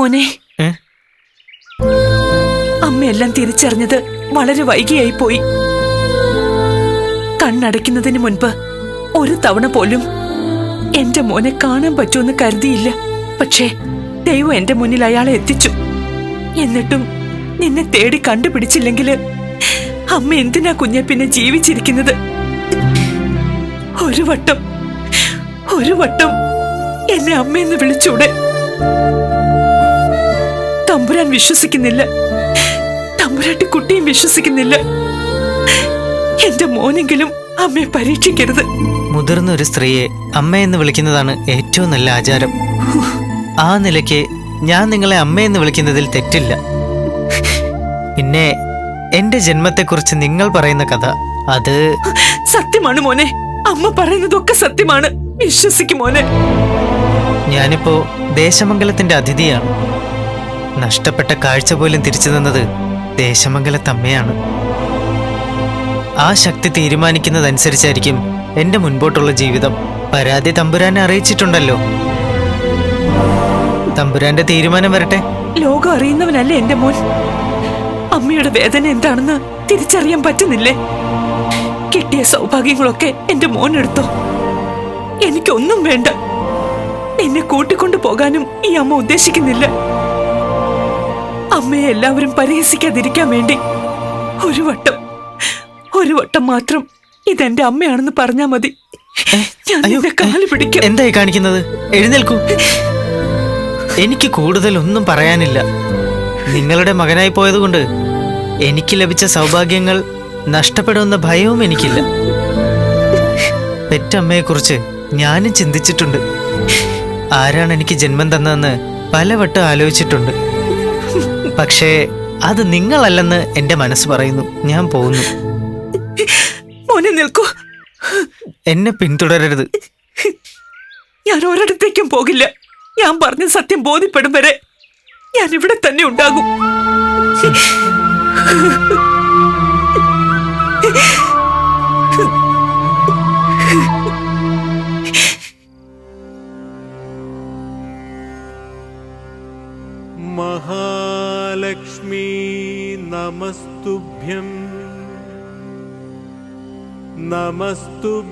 മോനെ? അമ്മയെല്ലാം തിരിച്ചറിഞ്ഞത് വളരെ വൈകിയായി പോയി കണ്ണടയ്ക്കുന്നതിന് മുൻപ് ഒരു തവണ പോലും എന്റെ മോനെ കാണാൻ പറ്റുമെന്ന് കരുതിയില്ല. പക്ഷേ ദൈവം എന്റെ മുന്നിൽ അയാളെ എത്തിച്ചു. എന്നിട്ടും നിന്നെ തേടി കണ്ടുപിടിച്ചില്ലെങ്കിൽ അമ്മ എന്തിനാ കുഞ്ഞെ പിന്നെ ജീവിച്ചിരിക്കുന്നത്? ഒരു വട്ടം ഒരു വട്ടം എന്നെ അമ്മയെന്ന് വിളിച്ചൂടെ? തമ്പുരാൻ വിശ്വസിക്കുന്നില്ല. തമ്പുരാട്ടി കുട്ടിയും വിശ്വസിക്കുന്നില്ല. എന്റെ മോനെങ്കിലും അമ്മയെ പരീക്ഷിക്കരുത്. മുതിർന്ന ഒരു സ്ത്രീയെ അമ്മയെന്ന് വിളിക്കുന്നതാണ് ഏറ്റവും നല്ല ആചാരം. ആ നിലയ്ക്ക് ഞാൻ നിങ്ങളെ അമ്മയെന്ന് വിളിക്കുന്നതിൽ തെറ്റില്ല. പിന്നെ എന്റെ ജന്മത്തെക്കുറിച്ച് നിങ്ങൾ പറയുന്ന കഥ അത് സത്യമാണ് മോനെ. അമ്മ പറയുന്നതൊക്കെ സത്യമാണ്. വിശ്വസിക്കും മോനെ. ഞാനിപ്പോ ദേശമംഗലത്തിന്റെ അതിഥിയാണ്. നഷ്ടപ്പെട്ട കാഴ്ച പോലും തിരിച്ചു നിന്നത് ദേശമംഗലത്തമ്മയാണ്. ആ ശക്തി തീരുമാനിക്കുന്നതനുസരിച്ചായിരിക്കും എന്റെ മുൻപോട്ടുള്ള ജീവിതം. പരാതി തമ്പുരാനെ അറിയിച്ചിട്ടുണ്ടല്ലോ. തമ്പുരാന്റെ തീരുമാനം വരട്ടെ. ലോകം അറിയുന്നവനല്ലേ എന്റെ മോൻ? അമ്മയുടെ വേദന എന്താണെന്ന് തിരിച്ചറിയാൻ പറ്റുന്നില്ലേ? കിട്ടിയ സൗഭാഗ്യങ്ങളൊക്കെ എന്റെ മോൻ എടുത്തോ? എനിക്കൊന്നും വേണ്ട. എന്നെ കൂട്ടിക്കൊണ്ടു പോകാനും ഈ അമ്മ ഉദ്ദേശിക്കുന്നില്ല. അമ്മയെ എല്ലാവരും പരിഹസിക്കാതിരിക്കാൻ വേണ്ടി ഒരു വട്ടം ഒരു വട്ടം മാത്രം ഇതെന്റെ അമ്മയാണെന്ന് പറഞ്ഞാ മതി. ഞാൻ അയ്യോ, നിന്റെ കാൽ പിടിക്കാം. എന്തായി കാണിക്കുന്നത്? എഴുന്നേൽക്കൂ. എനിക്ക് കൂടുതൽ ഒന്നും പറയാനില്ല. നിങ്ങളുടെ മകനായി പോയതുകൊണ്ട് എനിക്ക് ലഭിച്ച സൗഭാഗ്യങ്ങൾ നഷ്ടപ്പെടുമെന്ന ഭയവും എനിക്കില്ല. പെറ്റമ്മയെക്കുറിച്ച് ഞാനും ചിന്തിച്ചിട്ടുണ്ട്. ആരാണ് എനിക്ക് ജന്മം തന്നതെന്ന് പലവട്ടം ആലോചിച്ചിട്ടുണ്ട്. പക്ഷേ അത് നിങ്ങളല്ലെന്ന് എന്റെ മനസ്സ് പറയുന്നു. ഞാൻ പോകുന്നു. മോനെ നിൽക്കൂ. എന്നെ പിന്തുടരരുത്. ഞാൻ ഒരിടത്തേക്കും പോകില്ല. ഞാൻ പറഞ്ഞ സത്യം ബോധ്യപ്പെടും വരെ ഞാൻ ഇവിടെ തന്നെ ഉണ്ടാകും.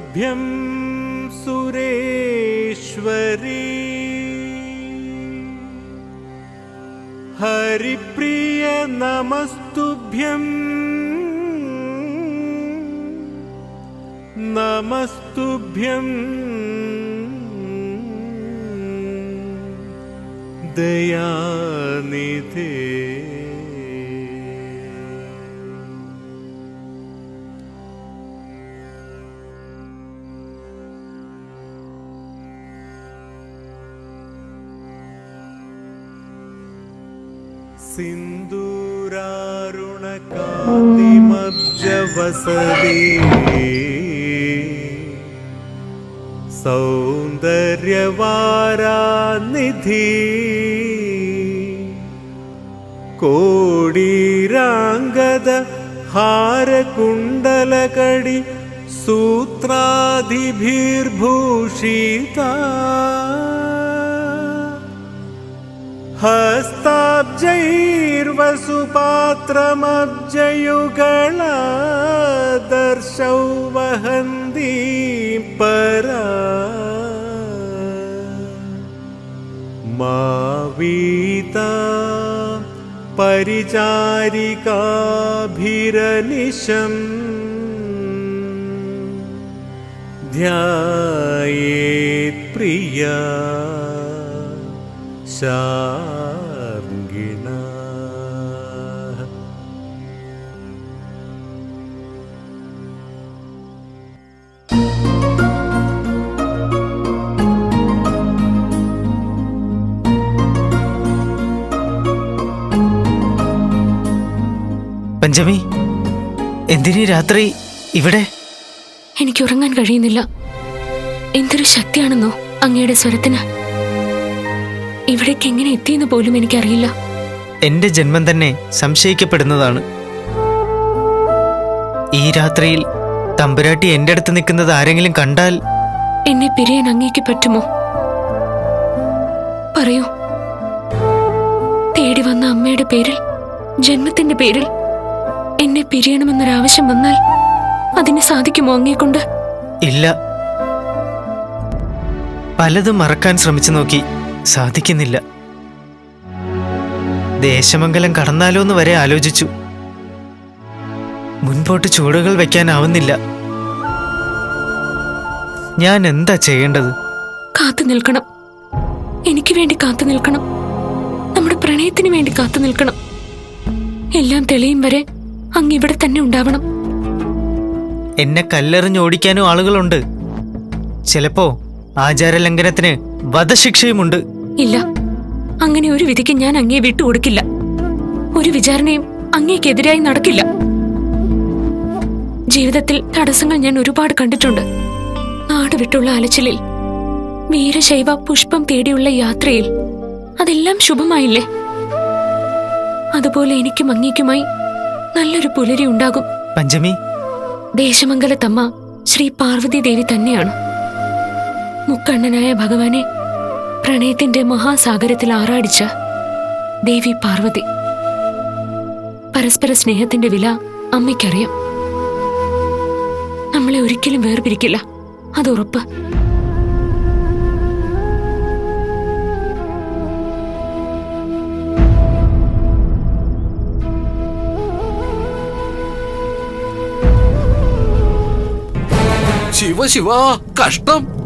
नमस्तुभ्यं सुरेश्वरी। हरिप्रिय नमस्तुभ्यम् नमस्तुभ्यम् दयानिधे सिन्दूरारुणकान्तिमब्जवसदे सौन्दर्यवारानिधि कोडीराङ्गद हारकुण्डलकडि सूत्रादिभिर्भूषिता हस्ताब्जैर्वसुपात्रमब्जयुगला दर्शौ वहन्ती परा मावीता परिचारिकाभिरनिशम् ध्यायेत् प्रिया शार्ङ्गिणा പഞ്ചമി എന്തിനീ രാത്രി ഇവിടെ എനിക്ക് ഉറങ്ങാൻ കഴിയുന്നില്ല എന്തൊരു ശക്തിയാണെന്നോ അങ്ങയുടെ സ്വരത്തിന് ഇവിടേക്ക് എങ്ങനെ എത്തിയെന്ന് പോലും എനിക്കറിയില്ല. എന്റെ ജന്മം തന്നെ സംശയിക്കപ്പെടുന്നതാണ്. ഈ രാത്രിയിൽ തമ്പുരാട്ടി എന്റെ അടുത്ത് നിൽക്കുന്നത് ആരെങ്കിലും കണ്ടാൽ എന്നെ പിരിയാൻ അങ്ങേക്ക് പറ്റുമോ? പറയൂ. തേടി വന്ന അമ്മയുടെ പേരിൽ ജന്മത്തിന്റെ പേരിൽ എന്നെ പിരിയണമെന്നൊരാവശ്യം വന്നാൽ അതിന് സാധിക്കുമോ അങ്ങേക്കൊണ്ട് ഇല്ല. പലതും മറക്കാൻ ശ്രമിച്ചു നോക്കി. സാധിക്കുന്നില്ല. ദേശമംഗലം കടന്നാലോ എന്ന് വരെ ആലോചിച്ചു. മുൻപോട്ട് ചൂടുകൾ വെക്കാനാവുന്നില്ല. ഞാൻ എന്താ ചെയ്യേണ്ടത്? കാത്തു നിൽക്കണം. എനിക്ക് വേണ്ടി കാത്തു നിൽക്കണം. നമ്മുടെ പ്രണയത്തിന് വേണ്ടി കാത്തു നിൽക്കണം. എല്ലാം തെളിയും വരെ അങ്ങ് ഇവിടെ തന്നെ ഉണ്ടാവണം. എന്നെ കല്ലെറിഞ്ഞോടിക്കാനും ആളുകളുണ്ട്. ചിലപ്പോ ആചാരലംഘനത്തിന് വധശിക്ഷയുമുണ്ട്. ഇല്ല. അങ്ങനെ ഒരു വിധിക്ക് ഞാൻ അങ്ങേ വിട്ടുകൊടുക്കില്ല ഒരു വിചാരണയും അങ്ങേക്കെതിരായി നടക്കില്ല. ജീവിതത്തിൽ തടസ്സങ്ങൾ ഞാൻ ഒരുപാട് കണ്ടിട്ടുണ്ട്. നാട് വിട്ടുള്ള അലച്ചിലിൽ വീരശൈവ പുഷ്പം തേടിയുള്ള യാത്രയിൽ അതെല്ലാം ശുഭമായില്ലേ? അതുപോലെ എനിക്കും അങ്ങേക്കുമായി നല്ലൊരു പുലരി ഉണ്ടാകും. പഞ്ചമി. ദേശമംഗലത്തമ്മ ശ്രീ പാർവതി ദേവി തന്നെയാണ്. മുക്കണ്ണനായ ഭഗവാനെ പ്രണയത്തിന്റെ മഹാസാഗരത്തിൽ ആറാടിച്ച ദേവി പാർവതി. പരസ്പര സ്നേഹത്തിന്റെ വില അമ്മയ്ക്കറിയാം. നമ്മളെ ഒരിക്കലും വേർപിരിക്കില്ല. അത് ഉറപ്പ്. ശിവ ശിവ കഷ്ടം.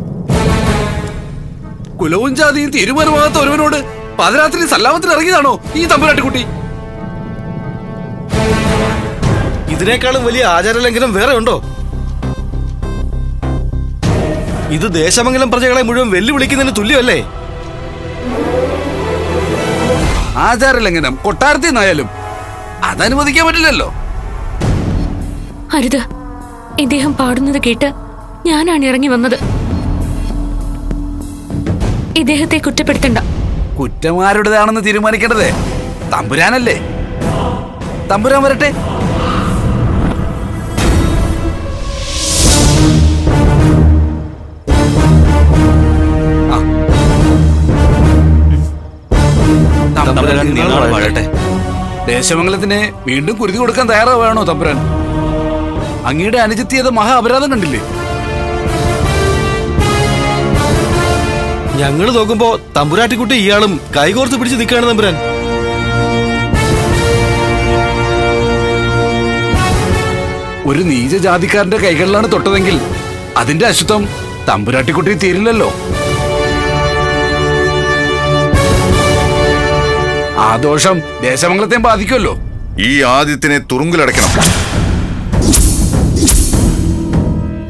കുലവും ജാതിയും തീരുമാനമാകാത്ത ഒരുവനോട് പാതിരാത്രി സല്ലാമത്തിൽ ഇറങ്ങിയതാണോ ഈ തമ്പുരാട്ടിക്കുട്ടി ഇതിനേക്കാളും വലിയ ആചാരലംഘനം വേറെ ഉണ്ടോ? ഇത് ദേശമംഗലം പ്രജകളെ മുഴുവൻ വെല്ലുവിളിക്കുന്നതിന് തുല്യമല്ലേ? ആചാരലംഘനം കൊട്ടാരത്തിൽ നിന്നായാലും അതനുവദിക്കാൻ പറ്റില്ലല്ലോ. അരുത് ഇദ്ദേഹം പാടുന്നത് കേട്ട് ഞാനാണ് ഇറങ്ങി വന്നത്. ഇദ്ദേഹത്തെ കുറ്റപ്പെടുത്തണ്ട. കുറ്റമാരുടേതാണെന്ന് തീരുമാനിക്കേണ്ടത് തമ്പുരാനല്ലേ? തമ്പുരാൻ വരട്ടെ. ദേശമംഗലത്തിന് വീണ്ടും കുരുതി കൊടുക്കാൻ തയ്യാറാവണോ തമ്പുരാൻ? അങ്ങയുടെ അനുജിത്തിയത് മഹാ അപരാധം കണ്ടില്ലേ? ഞങ്ങൾ നോക്കുമ്പോ തമ്പുരാട്ടിക്കുട്ടി ഇയാളും കൈകോർത്ത് പിടിച്ച് നിൽക്കുകയാണ് തമ്പുരാൻ. ഒരു നീച ജാതിക്കാരന്റെ കൈകളിലാണ് തൊട്ടതെങ്കിൽ അതിന്റെ അശുദ്ധം തമ്പുരാട്ടിക്കുട്ടി തീരില്ലല്ലോ. ആ ദോഷം ദേശമംഗലത്തെ ബാധിക്കുമല്ലോ. ഈ ആദ്യത്തിനെ തുറുങ്കിലടക്കണം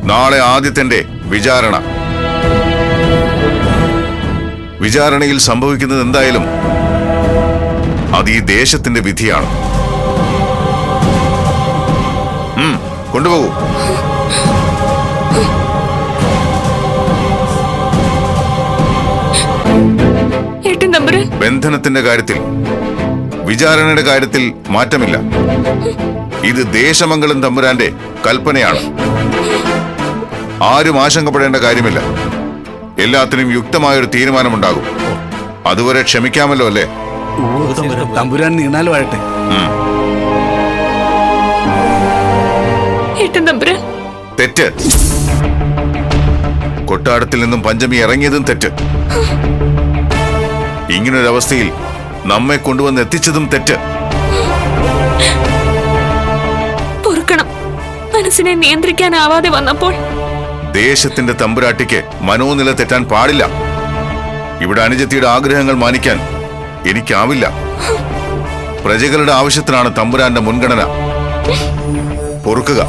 നാളെ ആദ്യത്തിന്റെ വിചാരണ. വിചാരണയിൽ സംഭവിക്കുന്നത് എന്തായാലും അത് ഈ ദേശത്തിന്റെ വിധിയാണ്. കൊണ്ടുപോകൂ. ബന്ധനത്തിന്റെ കാര്യത്തിൽ വിചാരണയുടെ കാര്യത്തിൽ മാറ്റമില്ല. ഇത് ദേശമംഗലം തമ്പുരാന്റെ കൽപ്പനയാണ്. ആരും ആശങ്കപ്പെടേണ്ട കാര്യമില്ല. എല്ലാത്തിനും യുക്തമായൊരു തീരുമാനമുണ്ടാകും. അതുവരെ ക്ഷമിക്കാമല്ലോ അല്ലേ? തമ്പുരാൻ നീണാൽ വാഴട്ടെ. തെറ്റ്. കൊട്ടാരത്തിൽ നിന്നും പഞ്ചമി ഇറങ്ങിയതും തെറ്റ്. ഇങ്ങനൊരവസ്ഥയിൽ നമ്മെ കൊണ്ടുവന്ന് എത്തിച്ചതും തെറ്റ്. പൊറുക്കണം. മനസ്സിനെ നിയന്ത്രിക്കാനാവാതെ വന്നപ്പോൾ ദേശത്തിന്റെ തമ്പുരാട്ടിക്ക് മനോനില തെറ്റാൻ പാടില്ല. ഇവിടെ അനുജത്തിയുടെ ആഗ്രഹങ്ങൾ മാനിക്കാൻ എനിക്കാവില്ല. പ്രജകളുടെ ആവശ്യത്തിനാണ് തമ്പുരാന്റെ മുൻഗണന. പൊറുക്കുക.